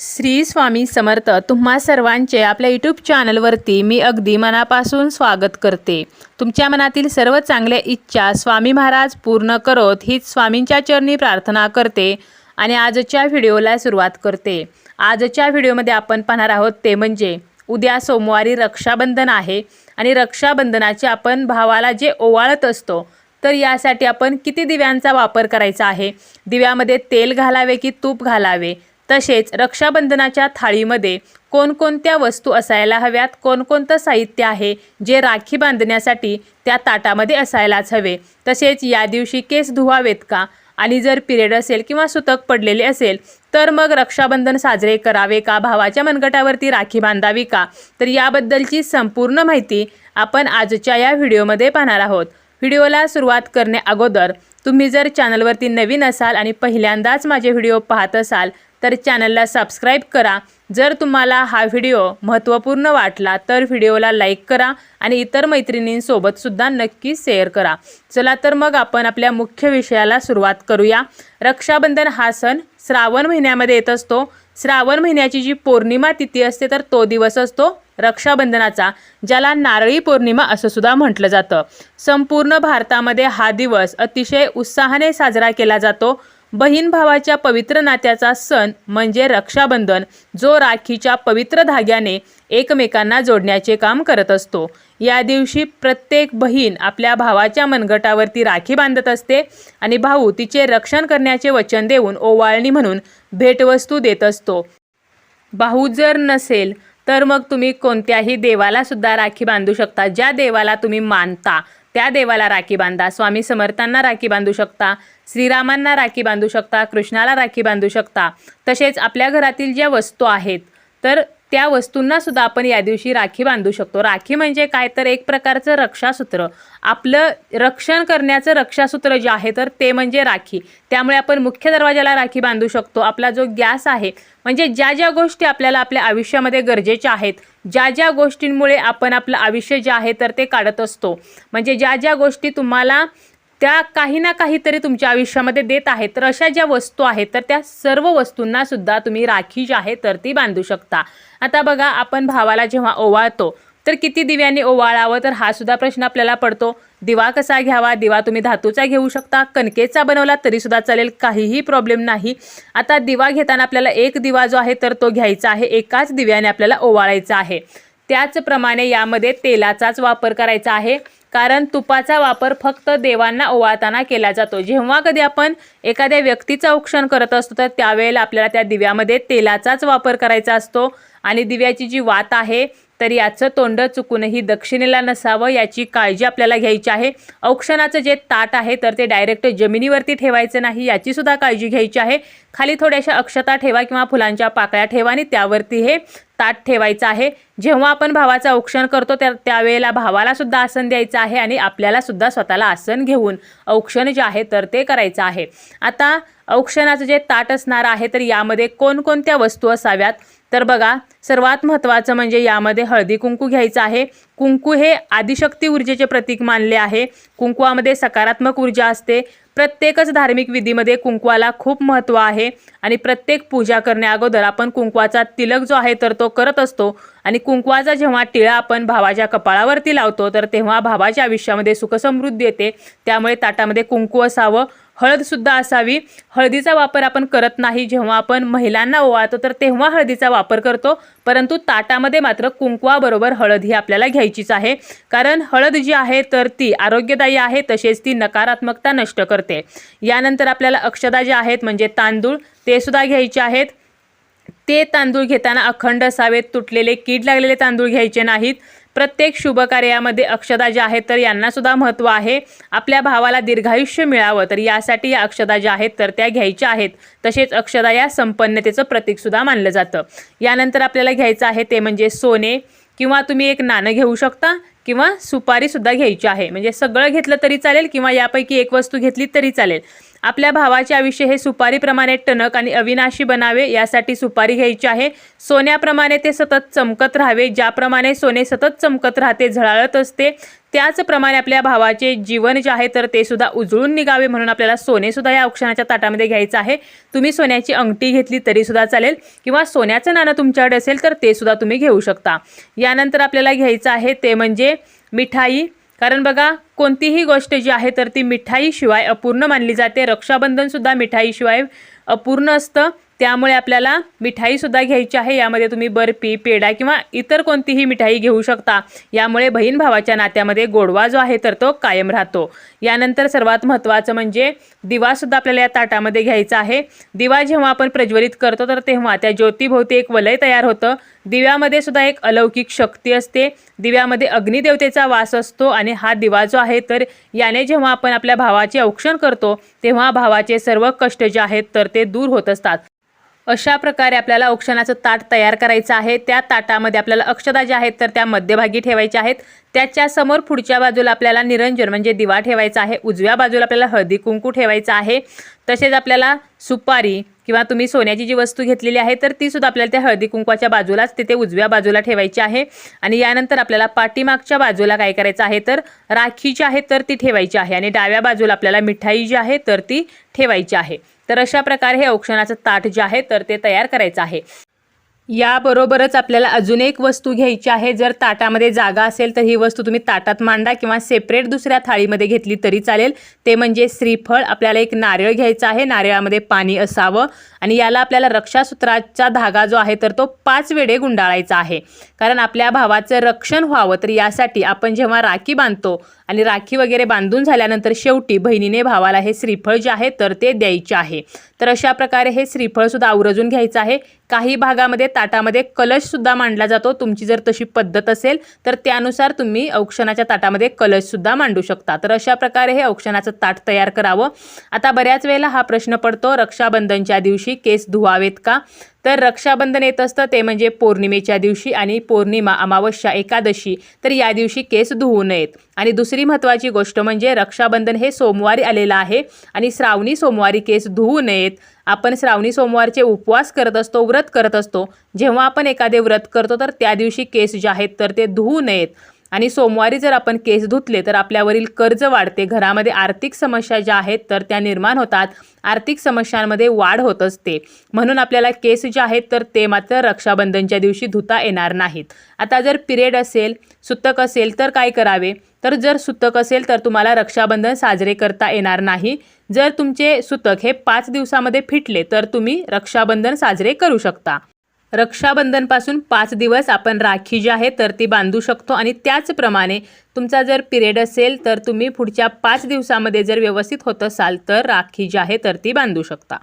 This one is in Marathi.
श्री स्वामी समर्थ तुम्हा सर्वांचे आपल्या यूट्यूब चॅनलवरती मी अगदी मनापासून स्वागत करते. तुमच्या मनातील सर्व चांगल्या इच्छा स्वामी महाराज पूर्ण करोत हीच स्वामींच्या चरणी प्रार्थना करते आणि आजच्या व्हिडिओला सुरुवात करते. आजच्या व्हिडिओमध्ये आपण पाहणार आहोत ते म्हणजे उद्या सोमवारी रक्षाबंधन आहे आणि रक्षाबंधनाचे आपण भावाला जे ओवाळत असतो तर यासाठी आपण किती दिव्यांचा वापर करायचा आहे? दिव्यामध्ये तेल घालावे की तूप घालावे? तसेच रक्षाबंधनाच्या थाळीमध्ये कोणकोणत्या वस्तू असायला हव्यात? कोणकोणतं साहित्य आहे जे राखी बांधण्यासाठी त्या ताटामध्ये असायलाच हवे? तसेच या दिवशी केस धुवावेत का? आणि जर पिरियड असेल किंवा सुतक पडलेले असेल तर मग रक्षाबंधन साजरे करावे का? भावाच्या मनगटावरती राखी बांधावी का? तर याबद्दलची संपूर्ण माहिती आपण आजच्या या व्हिडिओमध्ये पाहणार आहोत. व्हिडिओला सुरुवात करणे अगोदर तुम्ही जर चॅनलवरती नवीन असाल आणि पहिल्यांदाच माझे व्हिडिओ पाहत असाल तर चॅनलला सबस्क्राईब करा. जर तुम्हाला हा व्हिडिओ महत्त्वपूर्ण वाटला तर व्हिडिओला लाईक करा आणि इतर मैत्रिणींसोबतसुद्धा नक्की शेअर करा. चला तर मग आपण आपल्या मुख्य विषयाला सुरुवात करूया. रक्षाबंधन हा सण श्रावण महिन्यामध्ये येत असतो. श्रावण महिन्याची जी पौर्णिमा तिथी असते तर तो दिवस असतो रक्षाबंधनाचा ज्याला नारळी पौर्णिमा असं सुद्धा म्हटलं जातं. संपूर्ण भारतामध्ये हा दिवस अतिशय उत्साहाने साजरा केला जातो. बहीण भावाच्या पवित्र नात्याचा सण म्हणजे रक्षाबंधन जो राखीच्या पवित्र धाग्याने एकमेकांना जोडण्याचे काम करत असतो. या दिवशी प्रत्येक बहीण आपल्या भावाच्या मनगटावरती राखी बांधत असते आणि भाऊ तिचे रक्षण करण्याचे वचन देऊन ओवाळणी म्हणून भेटवस्तू देत असतो. भाऊ जर नसेल तर मग तुम्ही कोणत्याही देवाला सुद्धा राखी बांधू शकता. ज्या देवाला तुम्ही मानता त्या देवाला राखी बांधा. स्वामी समर्थांना राखी बांधू शकता श्रीरामांना राखी बांधू शकता कृष्णाला राखी बांधू शकता. तसेच आपल्या घरातील ज्या वस्तू आहेत तर त्या वस्तूंना सुद्धा आपण या दिवशी राखी बांधू शकतो. राखी म्हणजे काय? तर एक प्रकारचं रक्षासूत्र. आपलं रक्षण करण्याचं रक्षासूत्र जे आहे तर ते म्हणजे राखी. त्यामुळे आपण मुख्य दरवाजाला राखी बांधू शकतो. आपला जो गॅस आहे म्हणजे ज्या ज्या गोष्टी आपल्याला आपल्या आयुष्यामध्ये गरजेच्या आहेत ज्या ज्या गोष्टींमुळे आपण आपलं आयुष्य जे आहे तर ते काढत असतो. म्हणजे ज्या ज्या गोष्टी तुम्हाला त्या काही ना काहीतरी तुमच्या आयुष्यामध्ये देत आहेत. तर अशा ज्या वस्तू आहेत तर त्या सर्व वस्तूंना सुद्धा तुम्ही राखी जी आहे तर ती बांधू शकता. आता बघा आपण भावाला जेव्हा ओवाळतो तर किती दिव्यांनी ओवाळावं? तर हा सुद्धा प्रश्न आपल्याला पडतो. दिवा कसा घ्यावा? दिवा तुम्ही धातूचा घेऊ शकता. कणकेचा बनवला तरी सुद्धा चालेल. काहीही प्रॉब्लेम नाही. आता दिवा घेताना आपल्याला एक दिवा जो आहे तर तो घ्यायचा आहे. एकाच दिव्याने आपल्याला ओवाळायचा आहे. त्याचप्रमाणे यामध्ये तेलाचाच वापर करायचा आहे. कारण तुपाचा वापर फक्त देवांना ओवाळताना केला जातो. जेव्हा कधी आपण एखाद्या व्यक्तीचं औक्षण करत असतो तर त्यावेळेला आपल्याला त्या दिव्यामध्ये तेलाचाच वापर करायचा असतो. आणि दिव्याची जी वात आहे तर याचं तोंड चुकूनही दक्षिणेला नसावं याची काळजी आपल्याला घ्यायची आहे. औक्षणाचं जे ताट आहे तर ते डायरेक्ट जमिनीवरती ठेवायचं नाही याची सुद्धा काळजी घ्यायची आहे. खाली थोड्याशा अक्षता ठेवा किंवा फुलांच्या पाकळ्या ठेवा आणि त्यावरती हे ताट ठेवायचं आहे. जेव्हा आपण भावाचं औक्षण करतो त्या त्यावेळेला भावाला सुद्धा आसन द्यायचं आहे आणि आपल्याला सुद्धा स्वतःला आसन घेऊन औक्षण जे आहे तर ते करायचं आहे. आता औक्षणाचं जे ताट असणार आहे तर यामध्ये कोणकोणत्या वस्तू असाव्यात? तर बघा सर्वात महत्त्वाचं म्हणजे यामध्ये हळदी कुंकू घ्यायचं आहे. कुंकू हे आदिशक्ती ऊर्जेचे प्रतीक मानले आहे. कुंकुवामध्ये सकारात्मक ऊर्जा असते. प्रत्येकच धार्मिक विधीमध्ये कुंकवाला खूप महत्त्व आहे. आणि प्रत्येक पूजा करण्याअगोदर आपण कुंकवाचा तिलक जो आहे तर तो करत असतो. आणि कुंकवाचा जेव्हा टिळा आपण भावाच्या कपाळावरती लावतो तर तेव्हा भावाच्या आयुष्यामध्ये सुखसमृद्धी येते. त्यामुळे ताटामध्ये कुंकू असावं. हळदसुद्धा असावी. हळदीचा वापर आपण करत नाही. जेव्हा आपण महिलांना ओवाळतो तर तेव्हा हळदीचा वापर करतो. परंतु ताटामध्ये मात्र कुंकवाबरोबर हळद ही आपल्याला घ्यायचीच आहे. कारण हळद जी आहे तर ती आरोग्यदायी आहे तसेच ती नकारात्मकता नष्ट करते. यानंतर आपल्याला अक्षदा ज्या आहेत म्हणजे तांदूळ ते सुद्धा घ्यायचे आहेत. ते तांदूळ घेताना अखंड असावेत. तुटलेले कीड लागलेले तांदूळ घ्यायचे नाहीत. प्रत्येक शुभ कार्यामध्ये अक्षदा ज्या आहेत तर यांना सुद्धा महत्त्व आहे. आपल्या भावाला दीर्घायुष्य मिळावं तर यासाठी या अक्षदा ज्या आहेत तर त्या घ्यायच्या आहेत. तसेच अक्षदा या संपन्नतेचं प्रतीकसुद्धा मानलं जातं. यानंतर आपल्याला घ्यायचं आहे ते म्हणजे सोने किंवा तुम्ही एक नाणं घेऊ शकता. किंवा सुपारीसुद्धा घ्यायची आहे. म्हणजे सगळं घेतलं तरी चालेल किंवा यापैकी एक वस्तू घेतली तरी चालेल. आपल्या भावाचे आयुष्य हे सुपारीप्रमाणे टणक आणि अविनाशी बनावे यासाठी सुपारी घ्यायची आहे. सोन्याप्रमाणे ते सतत चमकत राहावे ज्याप्रमाणे सोने सतत चमकत राहते झळाळत असते त्याचप्रमाणे आपल्या भावाचे जीवन जे आहे तर ते सुद्धा उजळून निघावे म्हणून आपल्याला सोनेसुद्धा या औक्षणाच्या ताटामध्ये घ्यायचं आहे. तुम्ही सोन्याची अंगठी घेतली तरीसुद्धा चालेल किंवा सोन्याचं नाणं तुमच्याकडे असेल तर ते सुद्धा तुम्ही घेऊ शकता. यानंतर आपल्याला घ्यायचं आहे ते म्हणजे मिठाई. कारण बघा कोणतीही गोष्ट जी आहे तर ती मिठाईशिवाय अपूर्ण मानली जाते. रक्षाबंधनसुद्धा मिठाईशिवाय अपूर्ण असतं. त्यामुळे आपल्याला मिठाईसुद्धा घ्यायची आहे. यामध्ये तुम्ही बर्फी पेढा किंवा इतर कोणतीही मिठाई घेऊ शकता. यामुळे बहीण भावाच्या नात्यामध्ये गोडवा जो आहे तर तो कायम राहतो. यानंतर सर्वात महत्त्वाचं म्हणजे दिवासुद्धा आपल्याला या ताटामध्ये घ्यायचा आहे. दिवा जेव्हा आपण प्रज्वलित करतो तर तेव्हा त्या ज्योतीभोवती एक वलय तयार होतं. दिव्यामध्ये सुद्धा एक अलौकिक शक्ती असते. दिव्यामध्ये अग्निदेवतेचा वास असतो आणि हा दिवा जो आहे तर याने जेव्हा आपण आपल्या भावाचे औक्षण करतो तेव्हा भावाचे सर्व कष्ट जे आहेत तर ते दूर होत असतात. अशा प्रकारे आपल्याला औक्षणाचं ताट तयार करायचं आहे. त्या ताटामध्ये आपल्याला अक्षता ज्या आहेत तर त्या मध्यभागी ठेवायच्या आहेत. त्याच्यासमोर पुढच्या बाजूला आपल्याला निरंजन म्हणजे दिवा ठेवायचा आहे. उजव्या बाजूला आपल्याला हळदी कुंकू ठेवायचं आहे. तसेच आपल्याला सुपारी किंवा तुम्ही सोन्याची जी वस्तू घेतलेली आहे तर ती सुद्धा आपल्याला त्या हळदी कुंकवाच्या बाजूलाच तिथे उजव्या बाजूला ठेवायची आहे. आणि यानंतर आपल्याला पाठीमागच्या बाजूला काय करायचं आहे तर राखी जी आहे तर ती ठेवायची आहे. आणि डाव्या बाजूला आपल्याला मिठाई जी आहे तर ती ठेवायची आहे. तर अशा प्रकारे हे औक्षणाचं ताट जे आहे तर ते तयार करायचं आहे. याबरोबरच आपल्याला अजून एक वस्तू घ्यायची आहे. जर ताटामध्ये जागा असेल तर ही वस्तू तुम्ही ताटात मांडा किंवा सेपरेट दुसऱ्या थाळीमध्ये घेतली तरी चालेल. ते म्हणजे श्रीफळ. आपल्याला एक नारळ घ्यायचा आहे. नारळामध्ये पाणी असावं आणि याला आपल्याला रक्षासूत्राचा धागा जो आहे तर तो पाच वेळे गुंडाळायचा आहे. कारण आपल्या भावाचं रक्षण व्हावं तर यासाठी आपण जेव्हा राखी बांधतो आणि राखी वगैरे बांधून झाल्यानंतर शेवटी बहिणीने भावाला हे श्रीफळ जे आहे तर ते द्यायचे आहे. तर अशा प्रकारे हे श्रीफळसुद्धा आवरजून घ्यायचं आहे. काही भागामध्ये ताटामध्ये कलशसुद्धा मांडला जातो. तुमची जर तशी पद्धत असेल तर त्यानुसार तुम्ही औक्षणाच्या ताटामध्ये कलशसुद्धा मांडू शकता. तर अशा प्रकारे हे औक्षणाचं ताट तयार करावं. आता बऱ्याच वेळेला हा प्रश्न पडतो रक्षाबंधनच्या दिवशी केस धुवावेत का? तर रक्षाबंधन येत असतं ते म्हणजे पौर्णिमेच्या दिवशी आणि पौर्णिमा अमावस्या एकादशी. तर या दिवशी केस धुवू नयेत. आणि दुसरी महत्त्वाची गोष्ट म्हणजे रक्षाबंधन हे सोमवारी आलेलं आहे आणि श्रावणी सोमवारी केस धुवू नयेत. आपण श्रावणी सोमवारचे उपवास करत असतो व्रत करत असतो. जेव्हा आपण एखादे व्रत करतो तर त्या दिवशी केस जे आहेत तर ते धुवू नयेत. आणि सोमवारी जर आपण केस धुतले तर आपल्यावरील कर्ज वाढते. घरामध्ये आर्थिक समस्या ज्या आहेत तर त्या निर्माण होतात. आर्थिक समस्यांमध्ये वाढ होत असते. म्हणून आपल्याला केस जे आहेत तर ते मात्र रक्षाबंधनच्या दिवशी धुता येणार नाहीत. आता जर पिरियड असेल सुतक असेल तर काय करावे? तर जर सुतक असेल तर तुम्हाला रक्षाबंधन साजरे करता येणार नाही. जर तुमचे सुतक हे पाच दिवसामध्ये फिटले तर तुम्ही रक्षाबंधन साजरे करू शकता. रक्षाबंधनपासून पाच दिवस आपण राखी जी आहे तर ती बांधू शकतो. आणि त्याचप्रमाणे तुमचा जर पिरियड असेल तर तुम्ही पुढच्या पाच दिवसामध्ये जर व्यवस्थित होत असाल तर राखी जी आहे तर ती बांधू शकता.